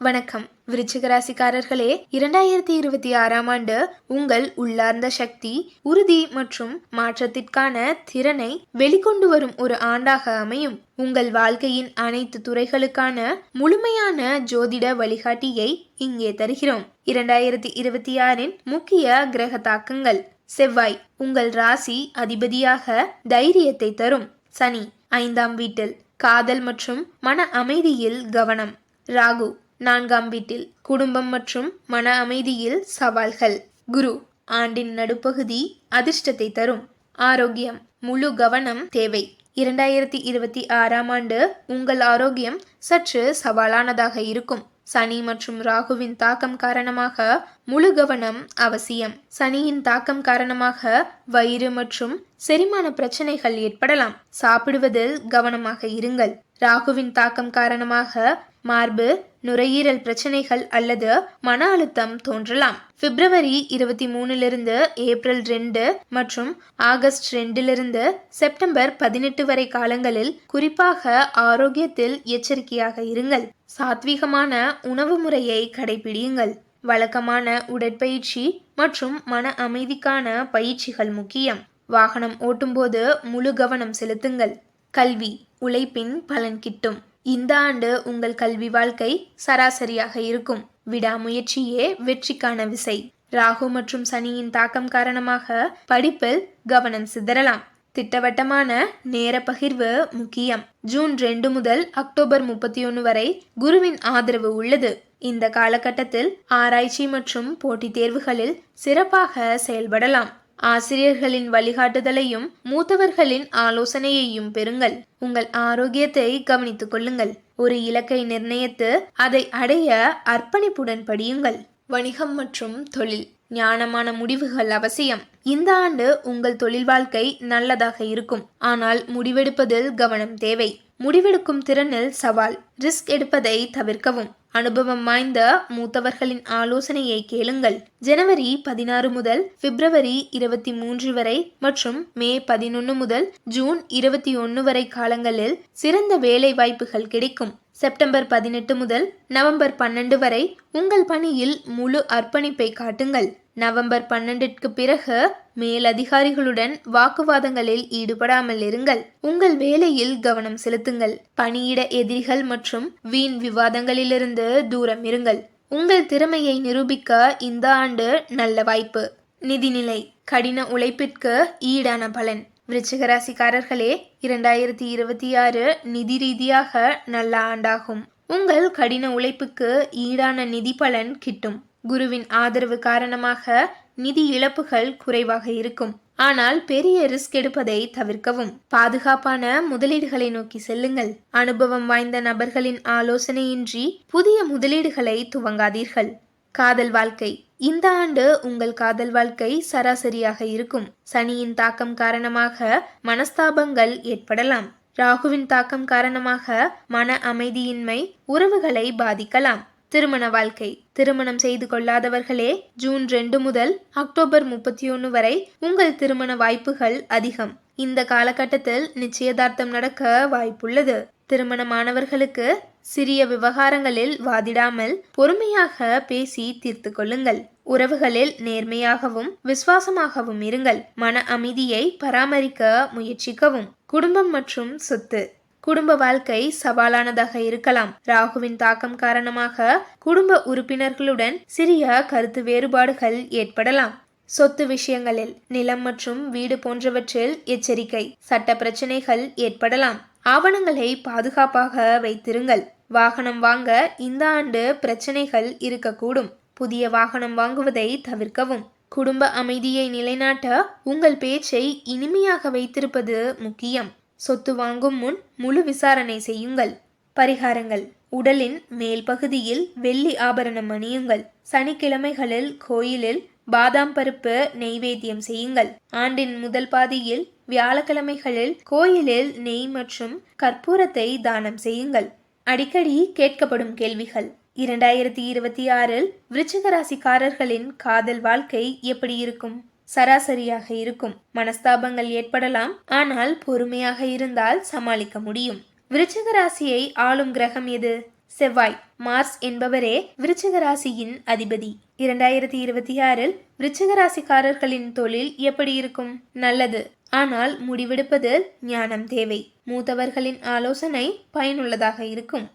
வணக்கம். விருச்சிகராசிக்காரர்களே இரண்டாயிரத்தி இருபத்தி ஆறாம் ஆண்டு உங்கள் உள்ளார்ந்த சக்தி உறுதி மற்றும் மாற்றத்திற்கான திறனை வெளிக்கொண்டு வரும் ஒரு ஆண்டாக அமையும். உங்கள் வாழ்க்கையின் அனைத்து துறைகளுக்கான முழுமையான ஜோதிட வழிகாட்டியை இங்கே தருகிறோம். இரண்டாயிரத்தி இருபத்தி ஆறின் முக்கிய கிரக தாக்கங்கள் செவ்வாய் உங்கள் ராசி அதிபதியாக தைரியத்தை தரும். சனி ஐந்தாம் வீட்டில் காதல் மற்றும் மன அமைதியில் கவனம். ராகு நான்காம் வீட்டில் குடும்பம் மற்றும் மன அமைதியில் சவால்கள். குரு ஆண்டின் நடுப்பகுதி அதிர்ஷ்டத்தை தரும். ஆரோக்கியம் முழு கவனம் தேவை. இரண்டாயிரத்தி இருபத்தி ஆறாம் ஆண்டு உங்கள் ஆரோக்கியம் சற்று சவாலானதாக இருக்கும். சனி மற்றும் ராகுவின் தாக்கம் காரணமாக முழு கவனம் அவசியம். சனியின் தாக்கம் காரணமாக வயிறு மற்றும் செரிமான பிரச்சனைகள் ஏற்படலாம். சாப்பிடுவதில் கவனமாக இருங்கள். ராகுவின் தாக்கம் காரணமாக மார்பு நுரையீரல் பிரச்சனைகள் அல்லது மன அழுத்தம் தோன்றலாம். பிப்ரவரி இருபத்தி மூணிலிருந்து ஏப்ரல் ரெண்டு மற்றும் ஆகஸ்ட் ரெண்டிலிருந்து செப்டம்பர் பதினெட்டு வரை காலங்களில் குறிப்பாக ஆரோக்கியத்தில் எச்சரிக்கையாக இருங்கள். சாத்வீகமான உணவு முறையை கடைபிடியுங்கள். வழக்கமான உடற்பயிற்சி மற்றும் மன அமைதிக்கான பயிற்சிகள் முக்கியம். வாகனம் ஓட்டும்போது முழு கவனம் செலுத்துங்கள். கல்வி உழைப்பின் பலன் கிட்டும். இந்த ஆண்டு உங்கள் கல்வி வாழ்க்கை சராசரியாக இருக்கும். விடாமுயற்சியே வெற்றிக்கான விசை. ராகு மற்றும் சனியின் தாக்கம் காரணமாக படிப்பில் கவனம் சிதறலாம். திட்டவட்டமான நேர பகிர்வு முக்கியம். ஜூன் ரெண்டு முதல் அக்டோபர் முப்பத்தி ஒன்று வரை குருவின் ஆதரவு உள்ளது. இந்த காலகட்டத்தில் ஆராய்ச்சி மற்றும் போட்டித் தேர்வுகளில் சிறப்பாக செயல்படலாம். ஆசிரியர்களின் வழிகாட்டுதலையும் மூத்தவர்களின் ஆலோசனையையும் பெறுங்கள். உங்கள் ஆரோக்கியத்தை கவனித்துக் கொள்ளுங்கள். ஒரு இலக்கை நிர்ணயித்து அதை அடைய அர்ப்பணிப்புடன் படியுங்கள். வணிகம் மற்றும் தொழில். ஞானமான முடிவுகள் அவசியம். இந்த ஆண்டு உங்கள் தொழில் வாழ்க்கை நல்லதாக இருக்கும். ஆனால் முடிவெடுப்பதில் கவனம் தேவை. முடிவெடுக்கும் திறனில் சவால். ரிஸ்க் எடுப்பதை தவிர்க்கவும். அனுபவம் வாய்ந்த மூத்தவர்களின் ஆலோசனையை கேளுங்கள். ஜனவரி பதினாறு முதல் பிப்ரவரி இருபத்தி மூன்று வரை மற்றும் மே பதினொன்று முதல் ஜூன் இருபத்தி ஒன்று வரை காலங்களில் சிறந்த வேலை வாய்ப்புகள் கிடைக்கும். செப்டம்பர் பதினெட்டு முதல் நவம்பர் பன்னெண்டு வரை உங்கள் பணியில் முழு அர்ப்பணிப்பை காட்டுங்கள். நவம்பர் பன்னெண்டிற்கு பிறகு மேலதிகாரிகளுடன் வாக்குவாதங்களில் ஈடுபடாமல் இருங்கள். உங்கள் வேலையில் கவனம் செலுத்துங்கள். பணியிட எதிரிகள் மற்றும் வீண் விவாதங்களிலிருந்து தூரம் இருங்கள். உங்கள் திறமையை நிரூபிக்க இந்த ஆண்டு நல்ல வாய்ப்பு. நிதிநிலை கடின உழைப்பிற்கு ஈடான பலன். விருச்சிகராசிக்காரர்களே இரண்டாயிரத்தி இருபத்தி ஆறு நிதி ரீதியாக நல்ல ஆண்டாகும். உங்கள் கடின உழைப்புக்கு ஈடான நிதி பலன் கிட்டும். குருவின் ஆதரவு காரணமாக நிதி இழப்புகள் குறைவாக இருக்கும். ஆனால் பெரிய ரிஸ்க் எடுப்பதை தவிர்க்கவும். பாதுகாப்பான முதலீடுகளை நோக்கி செல்லுங்கள். அனுபவம் வாய்ந்த நபர்களின் ஆலோசனையின்றி புதிய முதலீடுகளை துவங்காதீர்கள். காதல் வாழ்க்கை. இந்த ஆண்டு உங்கள் காதல் வாழ்க்கை சராசரியாக இருக்கும். சனியின் தாக்கம் காரணமாக மனஸ்தாபங்கள் ஏற்படலாம். ராகுவின் தாக்கம் காரணமாக மன அமைதியின்மை உறவுகளை பாதிக்கலாம். திருமண வாழ்க்கை. திருமணம் செய்து கொள்ளாதவர்களே ஜூன் ரெண்டு முதல் அக்டோபர் முப்பத்தி ஒன்று வரை உங்கள் திருமண வாய்ப்புகள் அதிகம். இந்த காலகட்டத்தில் நிச்சயதார்த்தம் நடக்க வாய்ப்புள்ளது. திருமணமானவர்களுக்கு சிறிய விவகாரங்களில் வாதிடாமல் பொறுமையாக பேசி தீர்த்து கொள்ளுங்கள். உறவுகளில் நேர்மையாகவும் விசுவாசமாகவும் இருங்கள். மன அமைதியை பராமரிக்க முயற்சிக்கவும். குடும்பம் மற்றும் சொத்து. குடும்ப வாழ்க்கை சவாலானதாக இருக்கலாம். ராகுவின் தாக்கம் காரணமாக குடும்ப உறுப்பினர்களுடன் சிறிய கருத்து வேறுபாடுகள் ஏற்படலாம். சொத்து விஷயங்களில் நிலம் மற்றும் வீடு போன்றவற்றில் எச்சரிக்கை சட்ட பிரச்சனைகள் ஏற்படலாம். ஆவணங்களை பாதுகாப்பாக வைத்திருங்கள். வாகனம் வாங்க இந்த ஆண்டு பிரச்சனைகள் இருக்கக்கூடும். புதிய வாகனம் வாங்குவதை தவிர்க்கவும். குடும்ப அமைதியை நிலைநாட்ட உங்கள் பேச்சை இனிமையாக வைத்திருப்பது முக்கியம். சொத்து வாங்கும் முன் முழு விசாரணை செய்யுங்கள். பரிகாரங்கள். உடலின் மேல் பகுதியில் வெள்ளி ஆபரணம் அணியுங்கள். சனிக்கிழமைகளில் கோயிலில் பாதாம் பருப்பு நெய்வேத்தியம் செய்யுங்கள். ஆண்டின் முதல் பாதியில் வியாழக்கிழமைகளில் கோயிலில் நெய் மற்றும் கற்பூரத்தை தானம் செய்யுங்கள். அடிக்கடி கேட்கப்படும் கேள்விகள். இரண்டாயிரத்தி இருபத்தி ஆறில் விருச்சிக ராசிக்காரர்களின் காதல் வாழ்க்கை எப்படி இருக்கும்? சராசரியாக இருக்கும். மனஸ்தாபங்கள் ஏற்படலாம். ஆனால் பொறுமையாக இருந்தால் சமாளிக்க முடியும். விருச்சிக ராசியை ஆளும் கிரகம் எது? செவ்வாய். மார்ஸ் என்பவரே விருச்சிக ராசியின் அதிபதி. இரண்டாயிரத்தி இருபத்தி ஆறில் விருச்சிக ராசிக்காரர்களின் தொழில் எப்படி இருக்கும்? நல்லது. ஆனால் முடிவெடுப்பதில் ஞானம் தேவை. மூத்தவர்களின் ஆலோசனை பயனுள்ளதாக இருக்கும்.